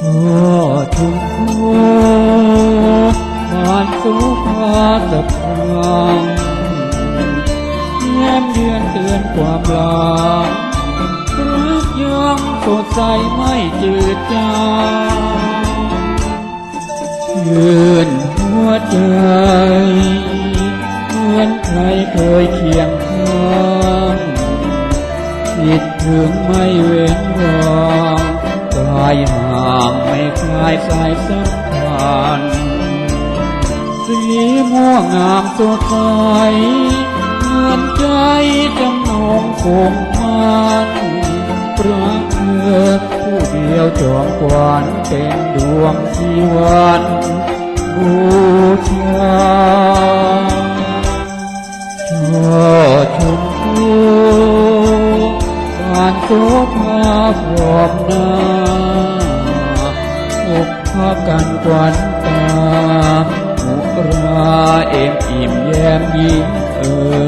พอทุกข์นสุขสัพพังแย้มเดืนเตือนความลางรักยังสดใสไม่จืดจางยืนหัวใจเหมือนใครเคยเคียงข้างคิดถึงไม่เว้นวางายห่างไม่คลายสายสัมพันธ์สีม่วงงามสดใสเหมือนใจจำนงคงมันพระเธอผู้เดียวจอมกวนเป็นดวงชีวันบู โสภาพรอบหน้าอกพากันกวันตามุราเอ็มอิ่มแย้มยิ้มเอ่ย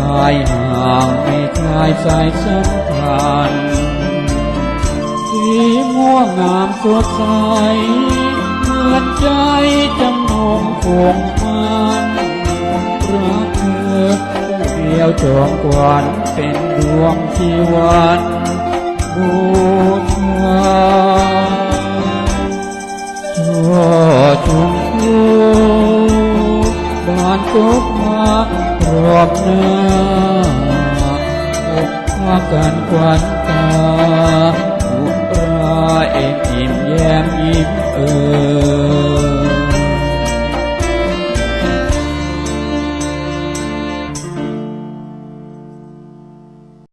มหลังรักยังไม่จืดจางชื่นหัวใจเหมือนใครเคยเคียงข้างคิดถึงไม่เว้นวางกายห่างไม่คลายสายสัมพันธ์สีม่วงงามสดใสเหมือนใจจำนงคงมันรักเธอเดียวจอมกวนเป็นดวงชีวันบูชาช่อชมพูบานตกมา รอบหน้าอกพาการควันตาอุราเอกอิ่มแย้มยิ้มเอ่ย